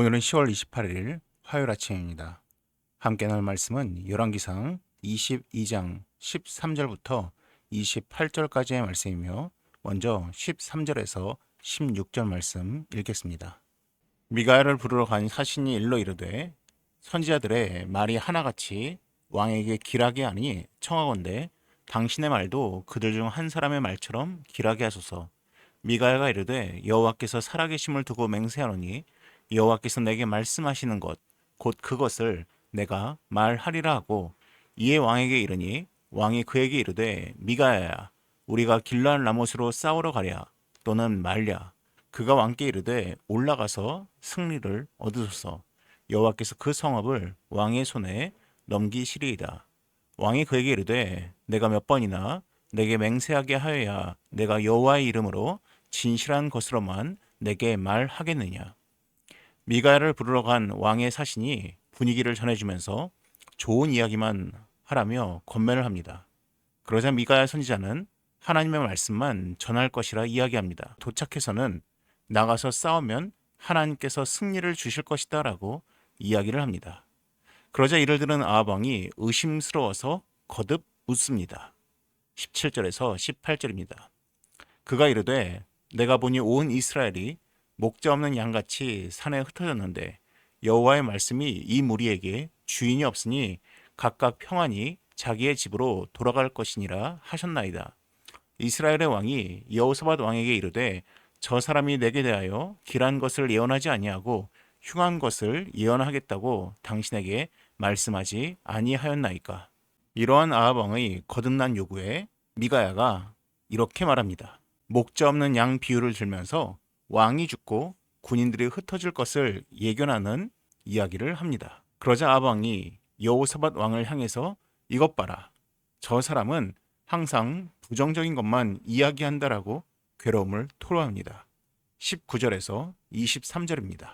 오늘은 10월 28일 화요일 아침입니다. 함께 나눌 말씀은 열왕기상 22장 13절부터 28절까지의 말씀이며 먼저 13절에서 16절 말씀 읽겠습니다. 미가엘을 부르러 간 사신이 일러 이르되 선지자들의 말이 하나같이 왕에게 길하게 하니 청하건대 당신의 말도 그들 중 한 사람의 말처럼 길하게 하소서. 미가엘가 이르되 여호와께서 살아계심을 두고 맹세하노니 여호와께서 내게 말씀하시는 것 곧 그것을 내가 말하리라 하고 이에 왕에게 이르니 왕이 그에게 이르되 미가야야 우리가 길랄 라못으로 싸우러 가랴 또는 말랴. 그가 왕께 이르되 올라가서 승리를 얻으소서. 여호와께서 그 성읍을 왕의 손에 넘기시리이다. 왕이 그에게 이르되 내가 몇 번이나 내게 맹세하게 하여야 내가 여호와의 이름으로 진실한 것으로만 내게 말하겠느냐 미가엘을 부르러 간 왕의 사신이 분위기를 전해주면서 좋은 이야기만 하라며 권면을 합니다. 그러자 미가엘 선지자는 하나님의 말씀만 전할 것이라 이야기합니다. 도착해서는 나가서 싸우면 하나님께서 승리를 주실 것이다 라고 이야기를 합니다. 그러자 이를 들은 아합왕이 의심스러워서 거듭 웃습니다. 17절에서 18절입니다. 그가 이르되 내가 보니 온 이스라엘이 목자 없는 양같이 산에 흩어졌는데 여호와의 말씀이 이 무리에게 주인이 없으니 각각 평안히 자기의 집으로 돌아갈 것이니라 하셨나이다. 이스라엘의 왕이 여호사밧 왕에게 이르되 저 사람이 내게 대하여 길한 것을 예언하지 아니하고 흉한 것을 예언하겠다고 당신에게 말씀하지 아니하였나이까. 이러한 아합 왕의 거듭난 요구에 미가야가 이렇게 말합니다. 목자 없는 양 비유를 들면서 왕이 죽고 군인들이 흩어질 것을 예견하는 이야기를 합니다. 그러자 아방이 여호사밧 왕을 향해서 이것 봐라. 저 사람은 항상 부정적인 것만 이야기한다라고 괴로움을 토로합니다. 19절에서 23절입니다.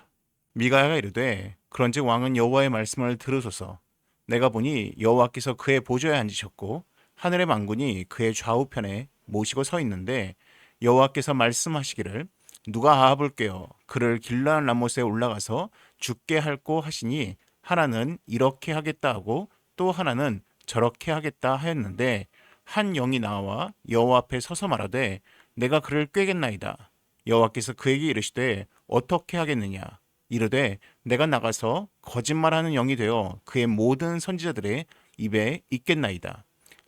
미가야가 이르되 그런즉 왕은 여호와의 말씀을 들으소서 내가 보니 여호와께서 그의 보좌에 앉으셨고 하늘의 만군이 그의 좌우편에 모시고 서 있는데 여호와께서 말씀하시기를 누가 깨어 그를 길라한 라못에 올라가서 죽게 할고 하시니 하나는 이렇게 하겠다 하고 또 하나는 저렇게 하겠다 하였는데 한 영이 나와 여호와 앞에 서서 말하되 내가 그를 꿰겠나이다. 여호와께서 그에게 이르시되 어떻게 하겠느냐? 이르되 내가 나가서 거짓말하는 영이 되어 그의 모든 선지자들의 입에 있겠나이다.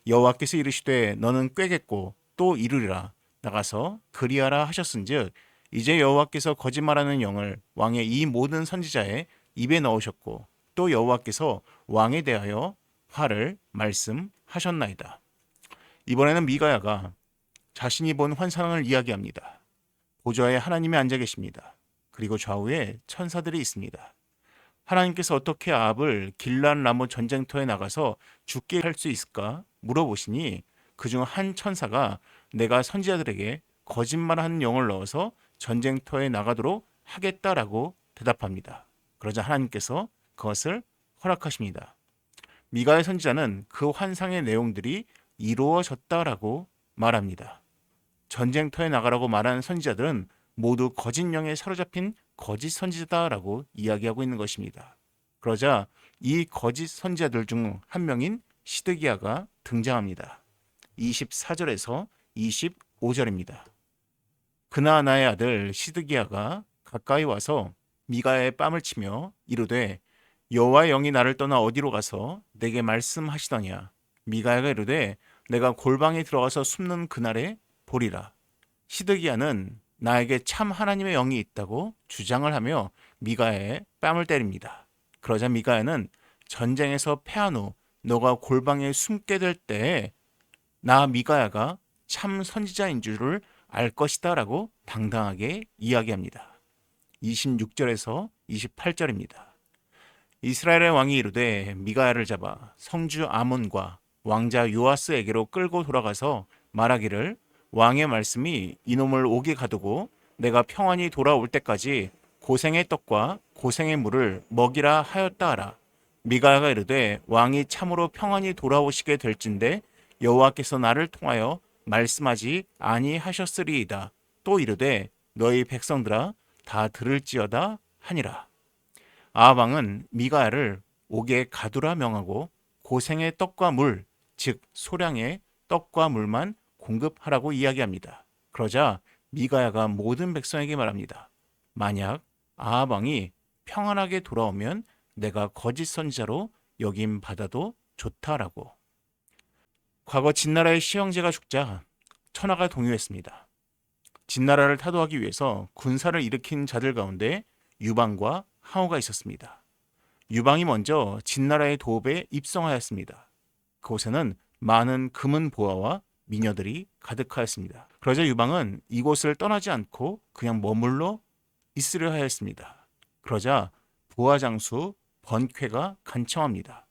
여호와께서 이르시되 너는 꿰겠고 또 이르리라. 나가서 그리하라 하셨은즉 이제 여호와께서 거짓말하는 영을 왕의 이 모든 선지자의 입에 넣으셨고 또 여호와께서 왕에 대하여 화를 말씀하셨나이다. 이번에는 미가야가 자신이 본 환상을 이야기합니다. 보좌에 하나님이 앉아 계십니다. 그리고 좌우에 천사들이 있습니다. 하나님께서 어떻게 아합을 길란 라모 전쟁터에 나가서 죽게 할 수 있을까 물어보시니 그중 한 천사가 내가 선지자들에게 거짓말하는 영을 넣어서 전쟁터에 나가도록 하겠다라고 대답합니다. 그러자 하나님께서 그것을 허락하십니다. 미가의 선지자는 그 환상의 내용들이 이루어졌다라고 말합니다. 전쟁터에 나가라고 말하는 선지자들은 모두 거짓 영에 사로잡힌 거짓 선지자다라고 이야기하고 있는 것입니다. 그러자 이 거짓 선지자들 중 한 명인 시드기야가 등장합니다. 24절에서 25절입니다. 그나나의 아들 시드기야가 가까이 와서 미가의 뺨을 치며 이르되 여호와의 영이 나를 떠나 어디로 가서 내게 말씀하시더냐 미가야가 이르되 내가 골방에 들어가서 숨는 그날에 보리라 시드기야는 나에게 참 하나님의 영이 있다고 주장을 하며 미가의 뺨을 때립니다. 그러자 미가야는 전쟁에서 패한 후 너가 골방에 숨게 될 때에 나 미가야가 참 선지자인 줄을 알 것이다 라고 당당하게 이야기합니다. 26절에서 28절입니다. 이스라엘의 왕이 이르되 미가야를 잡아 성주 아몬과 왕자 요아스에게로 끌고 돌아가서 말하기를 왕의 말씀이 이놈을 옥에 가두고 내가 평안히 돌아올 때까지 고생의 떡과 고생의 물을 먹이라 하였다 하라. 미가야가 이르되 왕이 참으로 평안히 돌아오시게 될진데 여호와께서 나를 통하여 말씀하지 아니하셨으리이다. 또 이르되 너희 백성들아 다 들을지어다 하니라. 아합왕은 미가야를 옥에 가두라 명하고 고생의 떡과 물, 즉 소량의 떡과 물만 공급하라고 이야기합니다. 그러자 미가야가 모든 백성에게 말합니다. 만약 아합 왕이 평안하게 돌아오면 내가 거짓 선지자로 여김 받아도 좋다라고. 과거 진나라의 시황제가 죽자 천하가 동요했습니다. 진나라를 타도하기 위해서 군사를 일으킨 자들 가운데 유방과 항우가 있었습니다. 유방이 먼저 진나라의 도읍에 입성하였습니다. 그곳에는 많은 금은 보화와 미녀들이 가득하였습니다. 그러자 유방은 이곳을 떠나지 않고 그냥 머물러 있으려 하였습니다. 그러자 부하 장수 번쾌가 간청합니다.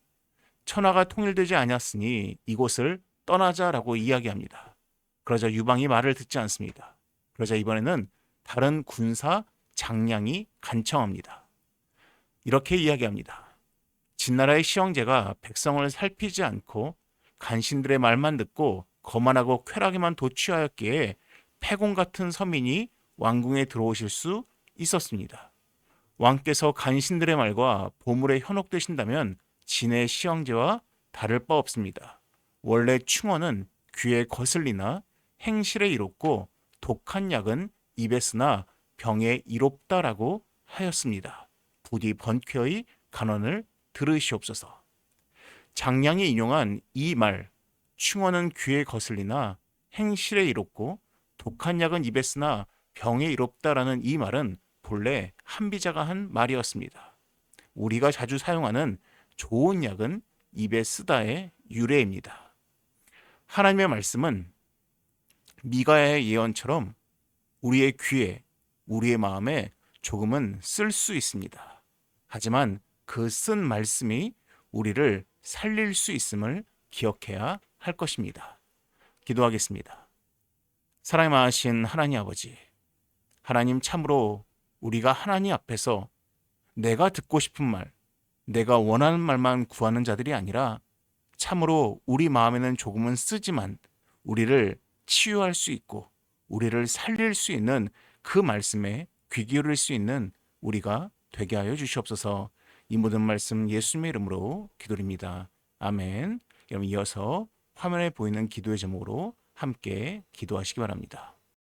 천하가 통일되지 아니었으니 이곳을 떠나자라고 이야기합니다. 그러자 유방이 말을 듣지 않습니다. 그러자 이번에는 다른 군사 장량이 간청합니다. 이렇게 이야기합니다. 진나라의 시황제가 백성을 살피지 않고 간신들의 말만 듣고 거만하고 쾌락에만 도취하였기에 패공 같은 서민이 왕궁에 들어오실 수 있었습니다. 왕께서 간신들의 말과 보물에 현혹되신다면 진의 시황제와 다를 바 없습니다. 원래 충언은 귀에 거슬리나 행실에 이롭고 독한 약은 입에 쓰나 병에 이롭다라고 하였습니다. 부디 번쾌의 간언을 들으시옵소서. 장량이 인용한 이 말, 충언은 귀에 거슬리나 행실에 이롭고 독한 약은 입에 쓰나 병에 이롭다라는 이 말은 본래 한비자가 한 말이었습니다. 우리가 자주 사용하는 좋은 약은 입에 쓰다의 유래입니다. 하나님의 말씀은 미가의 예언처럼 우리의 귀에, 우리의 마음에 조금은 쓸 수 있습니다. 하지만 그 쓴 말씀이 우리를 살릴 수 있음을 기억해야 할 것입니다. 기도하겠습니다. 사랑이 많으신 하나님 아버지, 하나님 참으로 우리가 하나님 앞에서 내가 듣고 싶은 말, 내가 원하는 말만 구하는 자들이 아니라 참으로 우리 마음에는 조금은 쓰지만 우리를 치유할 수 있고 우리를 살릴 수 있는 그 말씀에 귀 기울일 수 있는 우리가 되게 하여 주시옵소서 이 모든 말씀 예수님의 이름으로 기도드립니다. 아멘. 여러분 이어서 화면에 보이는 기도의 제목으로 함께 기도하시기 바랍니다.